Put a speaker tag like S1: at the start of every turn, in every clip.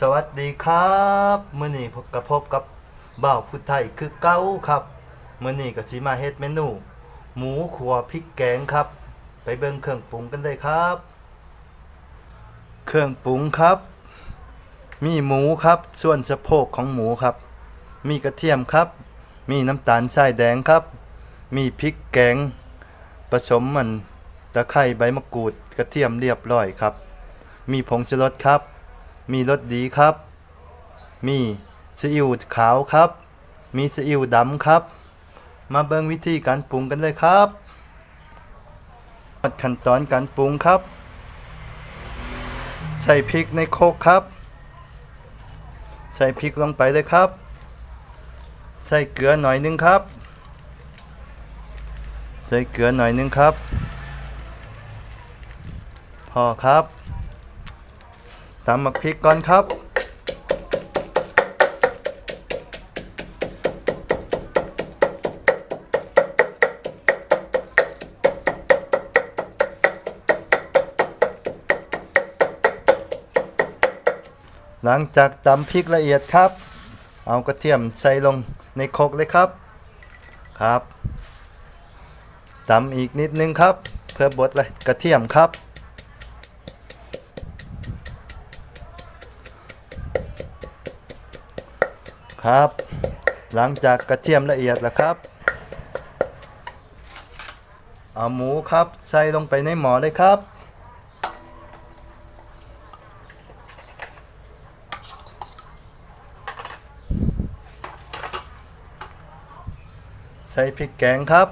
S1: สวัสดีครับมื้อนี้พบกับพบกับบ่าวผู้ไทยคือเก้าครับมื้อนี้ก็สิมาเฮ็ดเมนู หมูขัวพริกแกงครับ ไปเบิ่งเครื่องปรุงกันเลยครับ เครื่องปรุงครับ มีหมูครับ ส่วนสะโพกของหมูครับ มีกระเทียมครับ มีน้ำตาลทรายแดงครับ มีพริกแกง ผสมมันตะไคร้ใบมะกรูดกระเทียมเรียบร้อยครับ มีผงชูรสครับ มีรสดีครับ มีซีอิ๊วขาวครับ มีซีอิ๊วดำครับ มาเบิ่งวิธีการปรุงกันเลยครับขั้นตอนการปรุงครับ ใส่พริกในโคกครับ ใส่พริกลงไปเลยครับ ใส่เกลือหน่อยนึงครับ ใส่เกลือหน่อยนึงครับ พอครับ ตำหมักพริกก่อนครับ หลังจากตำพริกละเอียดครับ เอากระเทียมใส่ลงในโครกเลยครับ ครับตำอีกนิดนึงครับ เพื่อบดเลยกระเทียมครับ ครับ หลังจากกระเทียมละเอียดแล้วครับ เอาหมูครับใส่ลงไปในหม้อเลยครับ ใส่พริกแกงครับ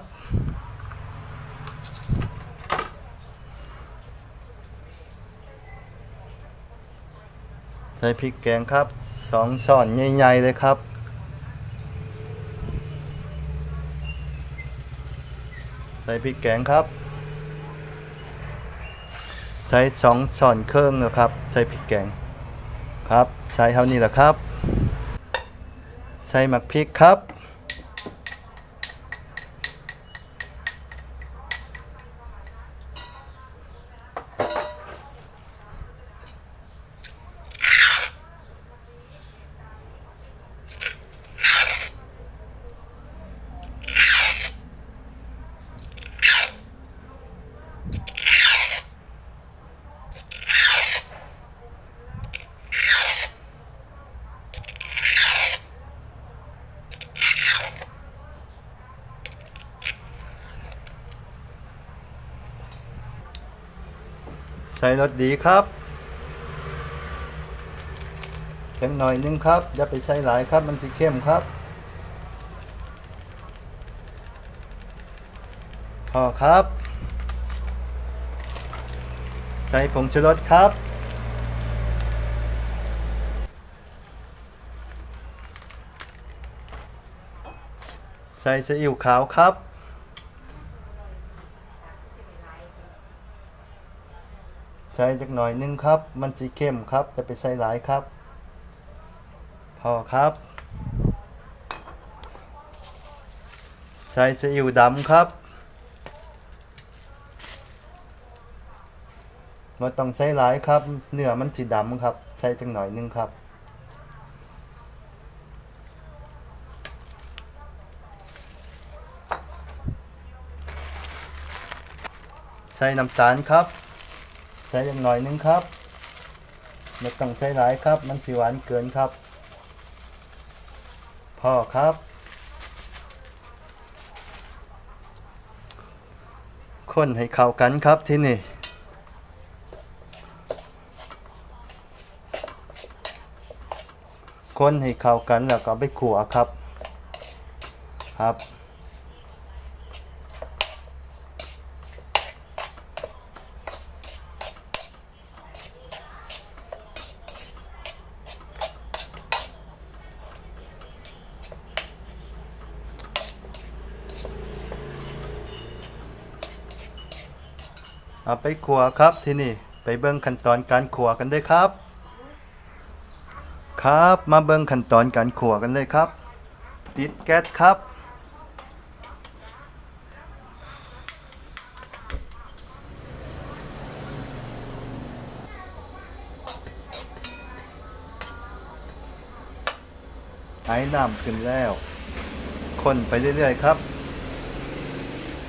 S1: ใส่พริกแกงครับสองช้อนใหญ่ๆเลยครับ ใส่พริกแกงครับ ใช้สองช้อนเครื่องนะครับ ใส่พริกแกงครับ ใช้เท่านี้แหละครับ ใส่หมักพริกครับ ใส่รสดีครับเค็มหน่อยนึงครับ อย่าไปใส่หลายครับ มันจะเข้มครับพอครับ ใส่ผงชูรสครับ ใส่ซีอิ๊วขาวครับ ใส่จักหน่อยนึงครับ มันจะเข้มครับ จะไปใส่หลายครับ พอครับ ใส่ซีอิ๊วดำครับมาต้องใส่หลายครับ เนื้อมันสีดำครับใส่จักหน่อยนึงครับ ใส่น้ำตาลครับ ใส่อย่างหน่อยนึงครับไม่ต้องใส่หลายครับ มันสิหวานเกินครับ พอครับ คนให้เข้ากันครับที่นี่คนให้เข้ากันแล้วก็ไปขัวครับ ครับ เอาไปขัวครับที่นี่ไปเบิ่งขั้นตอนการขัวกันเลยครับ ครับมาเบิ่งขั้นตอนการขัวกันเลยครับ ติดแก๊สครับ ไอ้น้ำขึ้นแล้วคนไปเรื่อยๆครับ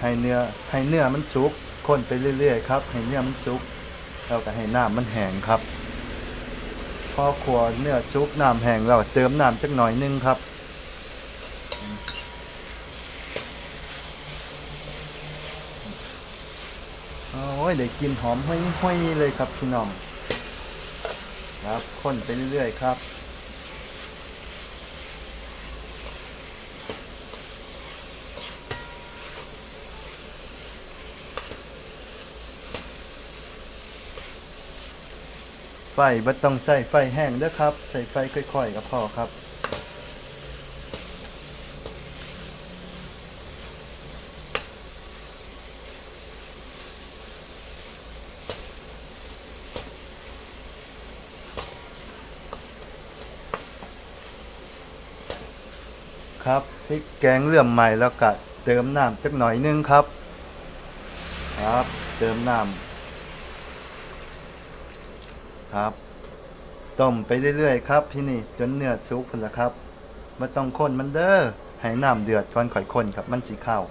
S1: ให้เนื้อให้เนื้อมันสุก คนไปเรื่อยๆครับให้เนื้อมันสุกแล้วก็ให้น้ำมันแห้งครับพอขัวเนื้อสุกน้ำแห้งเราเติมน้ำจักหน่อยนึงครับ โอ้ยได้กินหอมห้อยๆเลยครับพี่น้องครับคนไปเรื่อยๆครับ บ่ต้องใส่ไฟแห้งเด้อครับ ใส่ไฟค่อยๆก็พอครับครับพริกแกงเลื่อมใหม่แล้วก็เติมน้ำจักหน่อยนึงครับ ครับ เติมน้ำ ครับ ต้มไปเรื่อยๆครับพี่นี่จนเนื้อสุกพุ่นละครับไม่ต้องคนมันเด้อให้น้ำเดือดก่อนข่อยคนครับมันสิเข้าว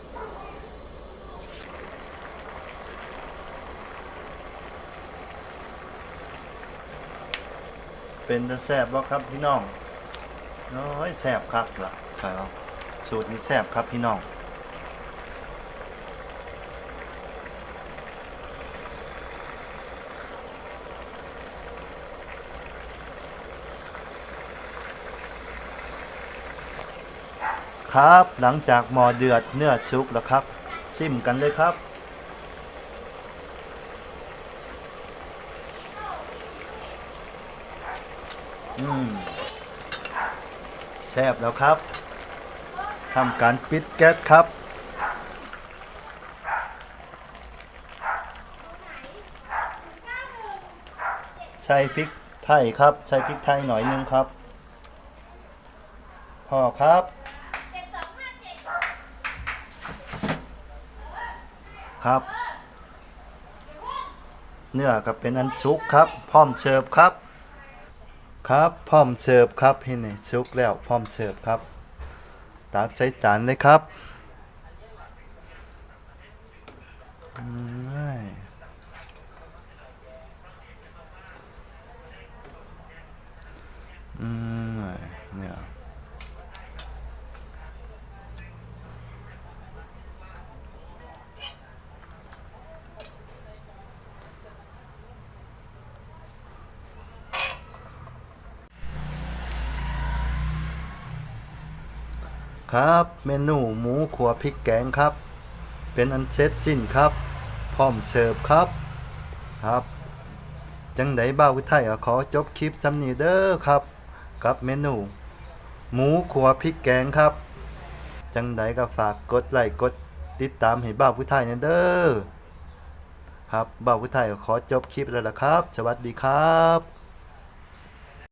S1: เป็นตาแซบบ่ครับพี่น้องน้อยแซบครับล่ะครับสูตรนี้แซบครับพี่น้อง ครับ หลังจากหมอเดือดเนื้อสุกแล้วครับซิมกันเลยครับ อืมแซ่บแล้วครับทำการปิดแก๊สครับใส่พริกไทยครับใส่พริกไทยหน่อยนึงครับพอครับ ครับ เนื้อก็เป็นอันชุกครับ พร้อมเสิร์ฟครับ ครับพร้อมเสิร์ฟครับพี่นี่ซุกแล้วพร้อมเสิร์ฟครับตักใส่จานเลยครับ อืมอืมเนี่ย ครับ เมนูหมูขัวพริกแกงครับ เป็นอันเช็ดจิ้นครับ พร้อมเสิร์ฟครับ ครับ จังไดบ้าวไทยขอจบคลิปสำนีเด้อครับ กับเมนู หมูขัวพริกแกงครับ จังไดก็ฝากกดไลค์กดติดตามให้บ้าวิไทยเนี่ยเด้อครับบ้าวิไทยขอจบคลิปแล้วละครับ สวัสดีครับ